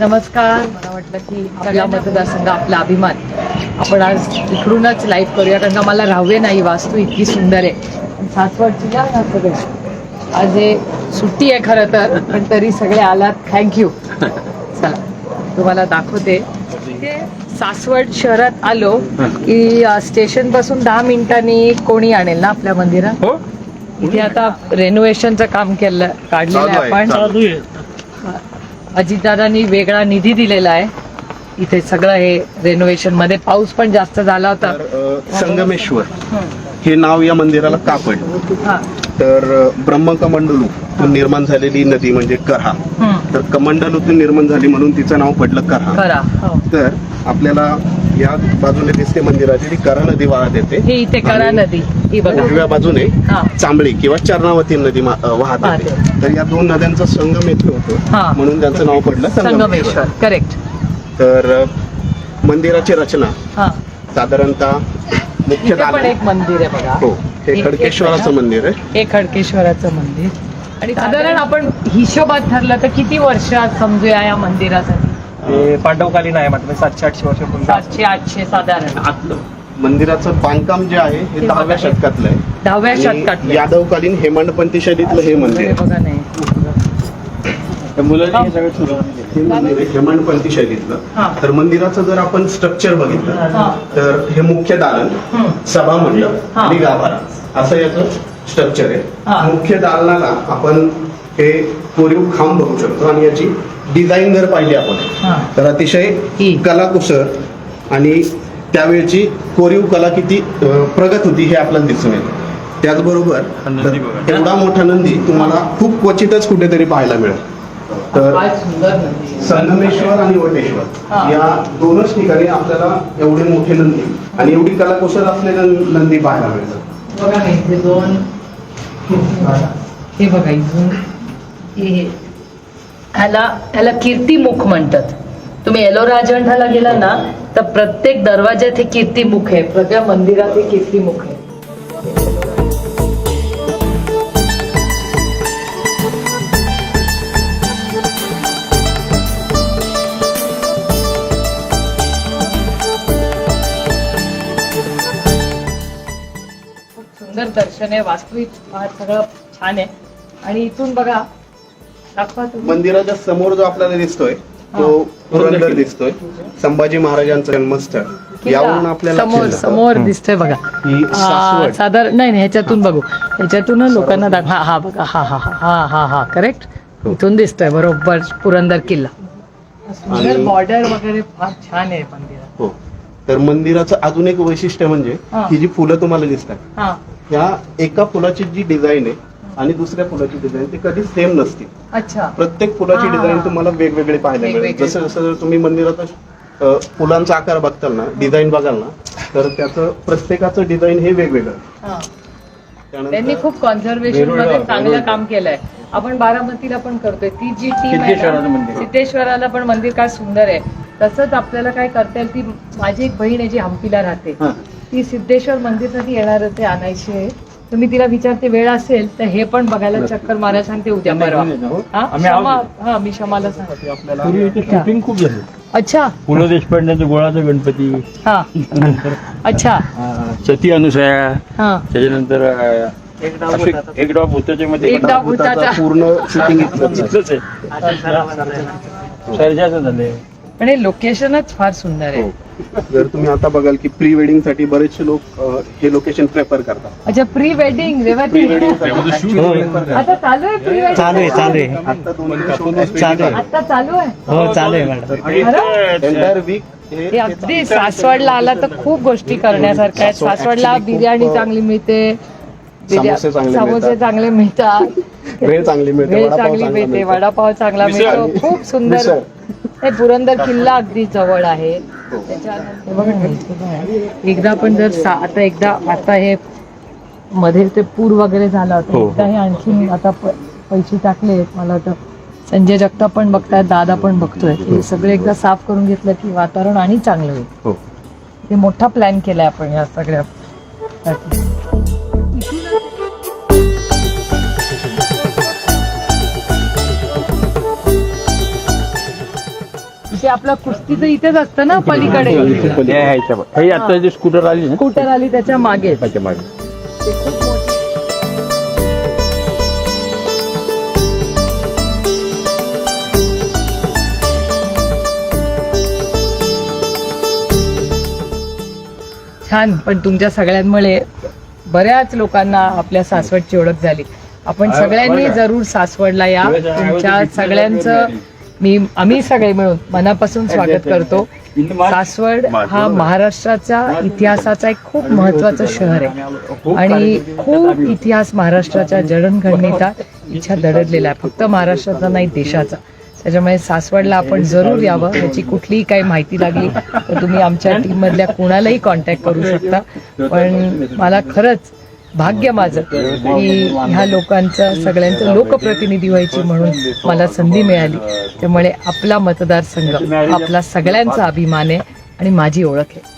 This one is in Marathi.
नमस्कार. मला वाटलं की सगळा मतदारसंघ आपला अभिमान. आपण आज इकडूनच लाईव्ह करूया कारण का मला राहावे नाही वास्तू इतकी सुंदर आहे. सासवडची या ना सगळे. आज हे सुट्टी आहे खरं तर पण तरी सगळे आलात. थँक्यू चला तुम्हाला दाखवते. सासवड शहरात आलो की स्टेशनपासून दहा मिनिटांनी कोणी आणेल ना आपल्या मंदिरात? हो. इथे आता रेनोव्हेशनचं काम केलं काढलेलं आहे आपण. अजितदादांनी वेगळा निधी दिलेला आहे इथे सगळं हे रेनोव्हेशनमध्ये पाऊस पण जास्त झाला होता संगमेश्वर हे नाव या मंदिराला का पडलं. तर ब्रह्मकमंडलूतून निर्माण झालेली नदी म्हणजे करहा. तर कमंडलूतून निर्माण झाली म्हणून तिचं नाव पडलं करहा करा हो. तर आपल्याला या बाजूने दिसते मंदिराची ती करा नदी वाहत येते. हे इथे करा नदी. ही बघा. उजव्या बाजूने हा. चांबळी किंवा चरणावती नदी मा- अ, वाहत वाहते. येते. तर या दोन नद्यांचा संगम येथे हा. होतो म्हणून त्यांचं नाव पडलं संगमेश्वर. करेक्ट तर अ, मंदिराची रचना. हा. साधारणतः मुख्य इथे पण दालन एक मंदिर आहे बघा. हो हे खडकेश्वराचं मंदिर आहे. हे खडकेश्वराचं मंदिर. आणि साधारण आपण हिशोबात ठरलं तर किती वर्ष समजूया या मंदिरासाठी? ते पांडवकालीन आहे म्हटलं सातशे आठशे वर्षापूर्वी सातशे आठशे साधारण आतलं मंदिराचं बांधकाम जे आहे हे दहाव्या. शतकातलं आहे दहाव्या आणि शतकात यादवकालीन हेमंतपंथी शैलीतलं हे मंदिर आहे. बघा नाही मुलांनी हे सगळं सुरू हे मंदिर आहे हेमंतपंथी शैलीतलं हा. तर मंदिराचं जर आपण स्ट्रक्चर बघितलं. तर हे मुख्य दालन. सभा मंडप हा. आणि गाभारा असं याचं स्ट्रक्चर हा. आहे मुख्य दालनाला आपण हे कोरीव खांब बघू शकतो आणि याची डिझाईन जर पाहिली. आपण तर अतिशय. कलाकुसर आणि त्यावेळची कोरीव कला किती प्रगत होती हे आपल्याला दिसून येतं त्याचबरोबर एवढा मोठा नंदी तुम्हाला खूप क्वचितच कुठेतरी पाहायला मिळेल तर काय सुंदर नदी आहे. संगमेश्वर आणि. वटेश्वर या दोनच ठिकाणी आपल्याला एवढे मोठे नंदी आणि एवढी कलाकुसर असलेले नंदी पाहायला मिळतात बघा दोन हे बघा इथून हे ह्याला ह्याला कीर्तिमुख म्हणतात. तुम्ही एलोरा अजंठाला गेला ना तर प्रत्येक दरवाज्यात हे कीर्तिमुख आहे. प्रत्येक मंदिरात हे कीर्तिमुख आहे. खूप सुंदर दर्शन आहे. वास्तविक फार सगळं छान आहे. आणि इथून बघा मंदिराच्या समोर जो आपल्याला दिसतोय तो पुरंदर दिसतोय. संभाजी महाराजांचं जन्मस्थळ. यावरून आपल्याला समोर. समोर दिसतंय बघा. ही सासवड. साधारण नाही नाही ह्याच्यातून बघू. ह्याच्यातून लोकांना दाख हा हा बघा हा हा हा हा हा हा करेक्ट हो. इथून दिसतोय बरोबर पुरंदर किल्ला. आणि- बॉर्डर वगैरे फार छान आहे मंदिरात. हो. तर मंदिराचं अजून एक वैशिष्ट्य म्हणजे हा. ही जी फुलं तुम्हाला दिसतात हा. ह्या एका फुलाची जी डिझाईन आहे आणि दुसऱ्या फुलाची डिझाईन ती कधी सेम नसते अच्छा प्रत्येक फुलाची. डिझाईन तुम्हाला वेगवेगळी पाहायला मिळेल वेगवेगळी. जसं जसं जर तुम्ही मंदिरात फुलांचा आकार बघताल ना डिझाईन बघाल ना तर त्याचं प्रत्येकाचं डिझाईन हे वेगवेगळं हा त्यांनी खूप कॉन्झर्वेशनमध्ये चांगलं. काम केलंय आपण बारामतीला पण करतोय ती जी टीम. सिद्धेश्वराला पण मंदिर काय सुंदर आहे तसंच आपल्याला काय करता येईल ती माझी एक बहीण आहे जी हम्पीला राहते हा. ती सिद्धेश्वर मंदिरसाठी येणार ते आणायची आहे तर मी तिला विचारते वेळ असेल तर हे पण बघायला चक्कर मारायला सांगते उद्या परवा. हा? आम्ही क्षमा आहोत. हा मी क्षमाला सांगते. पूर्वी इथे शूटिंग खूप झालं. अच्छा. पु ल देशपांड्यांचं गोळाचा गणपती. हा. नंतर अच्छा. सती अनुसया. हा. त्याच्यानंतर एक डाव भूताच्या मध्ये एक डाव भूताचा. पूर्ण शूटिंग आहे. इथलंच आहे. सर्जाचं झालंय. पण हे लोकेशनच फार सुंदर आहे. हो. जर तुम्ही आता बघाल की प्री वेडिंगसाठी बरेचसे लोक अ, हे लोकेशन प्रेफर करतात. अच्छा प्री वेडिंग रेवती आता चालू आहे प्री वेडिंग? चालू आहे चालू आहे. आता दोन दिवस shoot चालू आहे. आता चालू आहे? हो चालू आहे मॅडम खरं? एंटायर वीक हे अगदी सासवडला आला तर खूप गोष्टी करण्यासारख्या आहेत. सासवडला बिर्याणी चांगली मिळते. समोसे चांगले समोसे मिळतात. चांगले मिळतात. भेळ चांगली मिळते वेळ वडापाव चांगली चांगला मिळते मिळतो. वडापाव चांगला. मिळतो. खूप सुंदर. मिसळ. हे पुरंदर किल्ला अगदी जवळ आहे त्याच्यानंतर हे बघा. एकदा पण जर सा- आता एकदा आता हे मध्ये ते पूर वगैरे झाला होता हो, हो. एकदा हे आणखी आता प- पैसे टाकले मला वाटतं संजय जगताप पण बघतायत दादा पण बघतोय हे सगळे एकदा साफ करून घेतलं की वातावरण आणि चांगलं होईल हो हे मोठा प्लॅन केलाय आपण या सगळ्या साठी. आपलं कुस्तीचं इथेच असतं ना पलीकडे. हे हे आता जी स्कूटर आली ना. स्कूटर आली त्याच्यामागे. त्याच्यामागे. छान पण तुमच्या सगळ्यांमुळे बऱ्याच लोकांना आपल्या सासवडची ओळख झाली. आपण सगळ्यांनी जरूर सासवडला या. तुमच्या सगळ्यांचं मी आम्ही सगळे मिळून मनापासून स्वागत करतो. सासवड हा महाराष्ट्राच्या इतिहासाचा एक खूप महत्वाचं शहर आहे. आणि खूप इतिहास महाराष्ट्राच्या जडणघडणीचा इच्छा दडलेला आहे. फक्त महाराष्ट्राचा नाही देशाचा. त्याच्यामुळे सासवडला आपण जरूर यावं. याची कुठलीही काही माहिती लागली तर तुम्ही आमच्या टीम मधल्या कोणालाही कॉन्टॅक्ट करू शकता. पण मला खरंच भाग्य माझं की ह्या लोकांचं सगळ्यांचं लोकप्रतिनिधी व्हायची म्हणून मला संधी मिळाली. त्यामुळे आपला मतदारसंघ आपला सगळ्यांचा अभिमान आहे आणि माझी ओळख आहे.